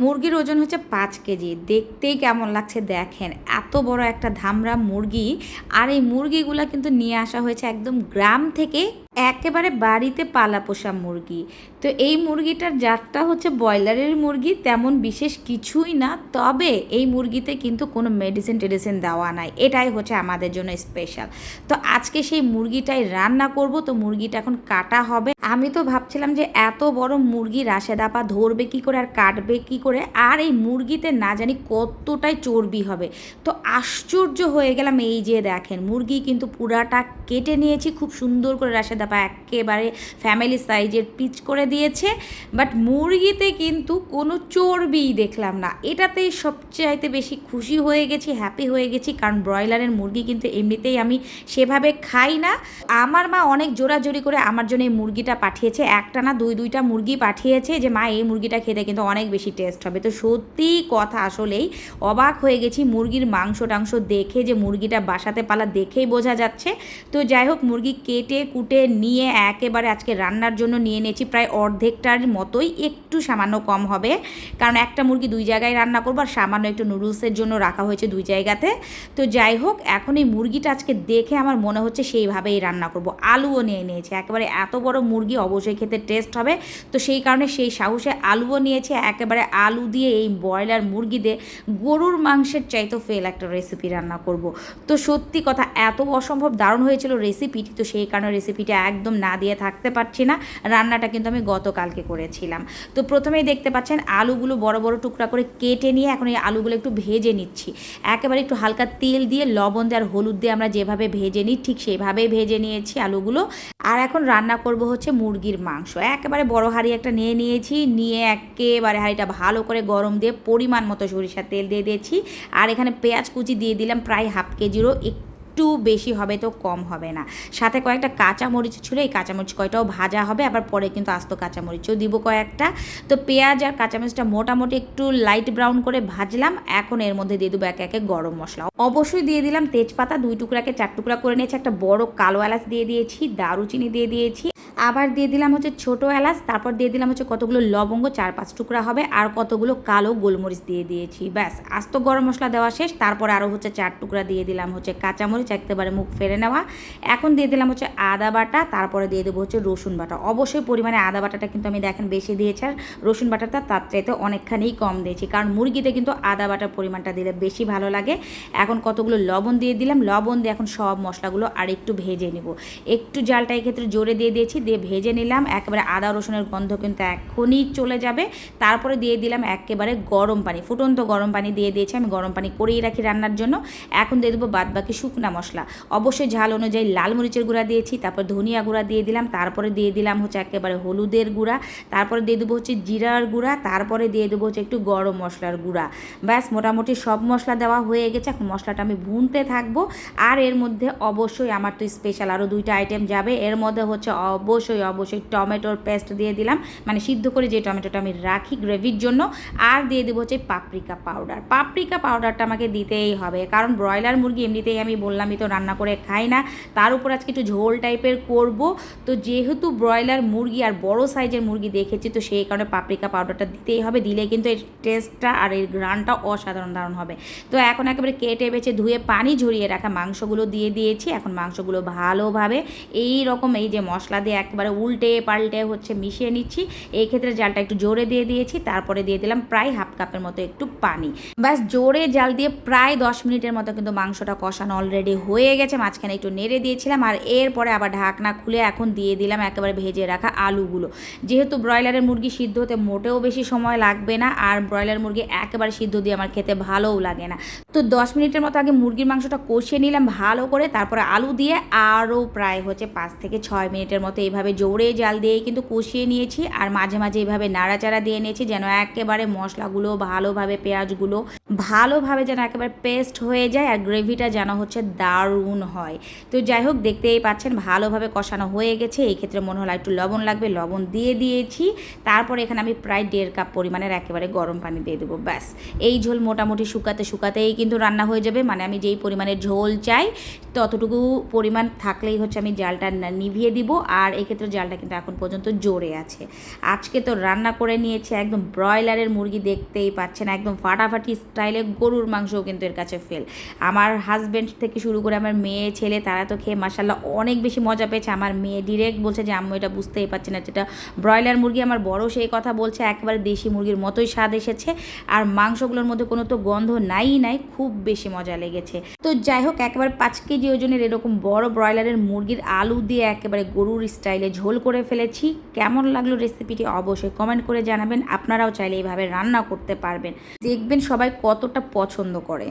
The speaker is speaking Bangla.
মুরগির ওজন হচ্ছে পাঁচ কেজি। দেখতেই কেমন লাগছে দেখেন। এত বড় একটা ধামরা মুরগি। আর এই মুরগিগুলো কিন্তু নিয়ে আসা হয়েছে একদম গ্রাম থেকে একেবারে বাড়িতে পালা পোষা মুরগি। তো এই মুরগিটার জাতটা হচ্ছে ব্রয়লারের মুরগি, তেমন বিশেষ কিছুই না। তবে এই মুরগিতে কিন্তু কোনো মেডিসিন টেডিসিন দেওয়া নাই। এটাই হচ্ছে আমাদের জন্য স্পেশাল তো আজকে সেই মুরগিটাই রান্না করব। তো মুরগিটা এখন কাটা হবে। আমি তো ভাবছিলাম যে এত বড় মুরগি রাশেদাপা ধরবে কি করে আর কাটবে কি করে আর এই মুরগিতে না জানি কতটাই চর্বি হবে। তো আশ্চর্য হয়ে গেলাম এই যে দেখেন, মুরগি কিন্তু পুরাটা কেটে নিয়েছি, খুব সুন্দর করে রাশেদাপা একেবারে ফ্যামিলি সাইজের পিচ করে দিয়েছে বাট মুরগিতে কিন্তু কোনো চর্বিই দেখলাম না। এটাতেই সবচাইতে বেশি খুশি হয়ে গেছি হ্যাপি হয়ে গেছি, কারণ ব্রয়লারের মুরগি কিন্তু এমনিতেই আমি সেভাবে খাই না। আমার মা অনেক জোরাজোরি করে আমার জন্য এই মুরগিটা পাঠিয়েছে, একটা না দুই দুইটা মুরগি পাঠিয়েছে যে, মা, এই মুরগিটা খেতে কিন্তু অনেক বেশি টেস্ট হবে। তো সত্যি কথা আসলেই অবাক হয়ে গেছি মুরগির মাংস টাংস দেখে যে মুরগিটা বাসাতে পালা দেখেই বোঝা যাচ্ছে। তো যাই হোক, মুরগি কেটে কুটে নিয়ে একেবারে আজকে রান্নার জন্য নিয়ে নিয়েছি প্রায় অর্ধেকটার মতোই একটু সামান্য কম হবে। কারণ একটা মুরগি দুই জায়গায় রান্না করব আর সামান্য একটু নুডলসের জন্য রাখা হয়েছে দুই জায়গাতে। তো যাই হোক, এখন এই মুরগিটা আজকে দেখে আমার মনে হচ্ছে সেইভাবেই রান্না করব। আলুও নিয়ে নিয়েছি। একেবারে এত বড় মুরগি অবশ্যই খেতে টেস্ট হবে। তো সেই কারণে সেই সাহসে আলুও নিয়েছে। একেবারে আলু দিয়ে এই ব্রয়লার মুরগি দিয়ে গরুর মাংসের চাইতো ফেল একটা রেসিপি রান্না করব। তো সত্যি কথা, এত অসম্ভব দারুণ হয়েছিল রেসিপিটি তো সেই কারণে রেসিপিটা একদম না দিয়ে থাকতে পারছি না। রান্নাটা কিন্তু আমি গতকালকে করেছিলাম। তো প্রথমেই দেখতে পাচ্ছেন, আলুগুলো বড় বড় টুকরা করে কেটে নিয়ে এখন এই আলুগুলো একটু ভেজে নিচ্ছি। একেবারে একটু হালকা তেল দিয়ে, লবণ দিয়ে আর হলুদ দিয়ে আমরা যেভাবে ভেজে নিই, ঠিক সেভাবেই ভেজে নিয়েছি আলুগুলো। আর এখন রান্না করব হচ্ছে মুরগির মাংস। একেবারে বড় হাঁড়ি একটা নিয়ে নিয়েছি, নিয়ে একেবারে হাঁড়িটা ভালো করে গরম দিয়ে পরিমাণ মতো সরিষার তেল দিয়ে দিয়েছি। আর এখানে পেঁয়াজ কুচি দিয়ে দিলাম প্রায় হাফ কেজিরও, একটু বেশি হবে তো কম হবে না। সাথে কয়েকটা কাঁচামরিচ ছিল, এই কাঁচামরিচ কয়টাও ভাজা হবে, আবার পরে কিন্তু আস্ত কাঁচামরিচও দিব কয়েকটা। তো পেঁয়াজ আর কাঁচামরিচটা মোটামুটি একটু লাইট ব্রাউন করে ভাজলাম, এখন এর মধ্যে দিয়ে দেবো একে একে গরম মশলা। অবশ্যই দিয়ে দিলাম তেজপাতা, দুই টুকরাকে চার টুকরা করে নিয়েছি, একটা বড় কালো এলাচ দিয়ে দিয়েছি, দারুচিনি দিয়ে দিয়েছি। আবার দিয়ে দিলাম হচ্ছে ছোট এলাচ, তারপর দিয়ে দিলাম হচ্ছে কতগুলো লবঙ্গ, চার পাঁচ টুকরা হবে, আর কতগুলো কালো গোলমরিচ দিয়ে দিয়েছি। ব্যাস, আস্ত গরম মশলা দেওয়া শেষ, তারপর আরও হচ্ছে চার টুকরা দিয়ে দিলাম হচ্ছে কাঁচামরিচ, একেবারে মুখ ফেরে নেওয়া। এখন দিয়ে দিলাম হচ্ছে আদা বাটা, তারপরে দিয়ে দেবো হচ্ছে রসুন বাটা। অবশ্যই পরিমাণে আদা বাটাটা কিন্তু আমি দেখেন বেশি দিয়েছি, আর রসুন বাটাটা তার চাইতে অনেকখানিই কম দিয়েছি, কারণ মুরগিতে কিন্তু আদা বাটার পরিমাণটা দিলে বেশি ভালো লাগে। এখন কতগুলো লবণ দিয়ে দিলাম, লবণ দিয়ে এখন সব মশলাগুলো আর একটু ভেজে নিব। একটু জালটা এক্ষেত্রে জোরে দিয়ে দিয়েছি দিয়ে ভেজে নিলাম। একেবারে আদা রসুনের গন্ধ কিন্তু এখনই চলে যাবে। তারপরে দিয়ে দিলাম একেবারে গরম পানি। ফুটন্ত গরম পানি দিয়ে দিয়েছি আমি। গরম পানি করেই রাখি রান্নার জন্য। এখন দিয়ে দেবো বাদ বাকি শুকনা মশলা। অবশ্যই ঝাল অনুযায়ী লাল মরিচের গুঁড়া দিয়েছি, তারপর ধনিয়া গুঁড়া দিয়ে দিলাম, তারপরে দিয়ে দিলাম হচ্ছে একেবারে হলুদের গুঁড়া, তারপরে দিয়ে দেবো হচ্ছে জিরার গুঁড়া, তারপরে দিয়ে দেবো হচ্ছে একটু গরম মশলার গুঁড়া। ব্যাস, মোটামুটি সব মশলা দেওয়া হয়ে গেছে। এখন মশলাটা আমি ভুনতে থাকব। আর এর মধ্যে অবশ্যই আমার তো স্পেশাল আরও দুইটা আইটেম যাবে। এর মধ্যে হচ্ছে অবশ্যই অবশ্যই টমেটোর পেস্ট দিয়ে দিলাম। মানে সিদ্ধ করে যে টমেটোটা আমি রাখি গ্রেভির জন্য, আর দিয়ে দেবো হচ্ছে পাপরিকা পাউডার। পাপরিকা পাউডারটা আমাকে দিতেই হবে, কারণ ব্রয়লার মুরগি এমনিতেই আমি বললামই তো রান্না করে খাই না। তার উপর আজকে একটু ঝোল টাইপের করব। তো যেহেতু ব্রয়লার মুরগি আর বড় সাইজের মুরগি দেখেছি, তো সেই কারণে পাপরিকা পাউডারটা দিতেই হবে। দিলে কিন্তু এর টেস্টটা আর এর গ্রানটা অসাধারণ দারুণ হবে। তো এখন একেবারে কেটে বেছে ধুয়ে পানি ঝরিয়ে রাখা মাংসগুলো দিয়ে দিয়েছি। এখন মাংসগুলো ভালোভাবে এই রকম এই যে মশলা দিয়ে একবারে উল্টে পাল্টে হচ্ছে মিশিয়ে নিচ্ছি। এই ক্ষেত্রে জালটা একটু জোরে দিয়ে দিয়েছি, তারপরে দিয়ে দিলাম প্রায় হাফ কাপের মতো একটু পানি। ব্যাস, জোরে জাল দিয়ে প্রায় দশ মিনিটের মতো কিন্তু মাংসটা কষানো অলরেডি হয়ে গেছে, মাঝখানে একটু নেড়ে দিয়েছিলাম আর এরপরে আবার ঢাকনা খুলে এখন দিয়ে দিলাম একেবারে ভেজে রাখা আলুগুলো। যেহেতু ব্রয়লারের মুরগি সিদ্ধ হতে মোটেও বেশি সময় লাগবে না আর ব্রয়লার মুরগি একেবারে সিদ্ধ দিয়ে আমার খেতে ভালোও লাগে না। তো দশ মিনিটের মতো আগে মুরগির মাংসটা কষিয়ে নিলাম ভালো করে, তারপরে আলু দিয়ে আরও প্রায় হচ্ছে পাঁচ থেকে ছয় মিনিটের মতো এইভাবে জোরে জাল দিয়ে কিন্তু কষিয়ে নিয়েছি। আর মাঝে মাঝে এইভাবে নাড়াচাড়া দিয়ে নিয়েছি যেন একেবারে মশলাগুলো, ভালোভাবে পেঁয়াজগুলো ভালোভাবে যেন একেবারে পেস্ট হয়ে যায় আর গ্রেভিটা যেন হচ্ছে দারুণ হয়। তো যাই হোক, দেখতেই পাচ্ছেন ভালোভাবে কষানো হয়ে গেছে। এই ক্ষেত্রে মনে হলো একটু লবণ লাগবে, লবণ দিয়ে দিয়েছি। তারপর এখানে আমি প্রায় দেড় কাপ পরিমাণের একেবারে গরম পানি দিয়ে দেবো, ব্যাস। এই ঝোল মোটামুটি শুকাতে শুকাতেই কিন্তু রান্না হয়ে যাবে। মানে আমি যেই পরিমাণে ঝোল চাই, ততটুকু পরিমাণ থাকলেই হচ্ছে আমি জালটা নিভিয়ে দিব। আর এই ক্ষেত্রে জালটা কিন্তু এখন পর্যন্ত জোরে আছে। আজকে তো রান্না করে নিয়েছি একদম ব্রয়লারের মুরগি দেখতেই পাচ্ছেন, একদম ফাটাফাটি স্টাইলে গরুর মাংসও কিন্তু এর কাছে ফেল আমার হাজব্যান্ড থেকে শুরু করে আমার মেয়ে, ছেলে, তারা তো খেয়ে মাসাল্লাহ অনেক বেশি মজা পেয়েছে। আমার মেয়ে ডিরেক্ট বলছে যে, আম্মু, এটা বুঝতেই পারছি না। যেটা ব্রয়লার মুরগি আমার বড়, সেই কথা বলছে। একেবারে দেশি মুরগির মতোই স্বাদ এসেছে। আর মাংসগুলোর মধ্যে কোনো তো গন্ধ নাই নাই, খুব বেশি মজা লেগেছে। তো যাই হোক, একেবারে পাঁচ কেজি ওজনের এরকম বড় ব্রয়লারের মুরগির আলু দিয়ে একেবারে গরুর স্টাইলে ঝোল করে ফেলেছি। কেমন লাগল রেসিপিটি অবশ্যই কমেন্ট করে জানাবেন। আপনারাও চাইলে এইভাবে রান্না করতে পারবেন। দেখবেন সবাই কতটা পছন্দ করে।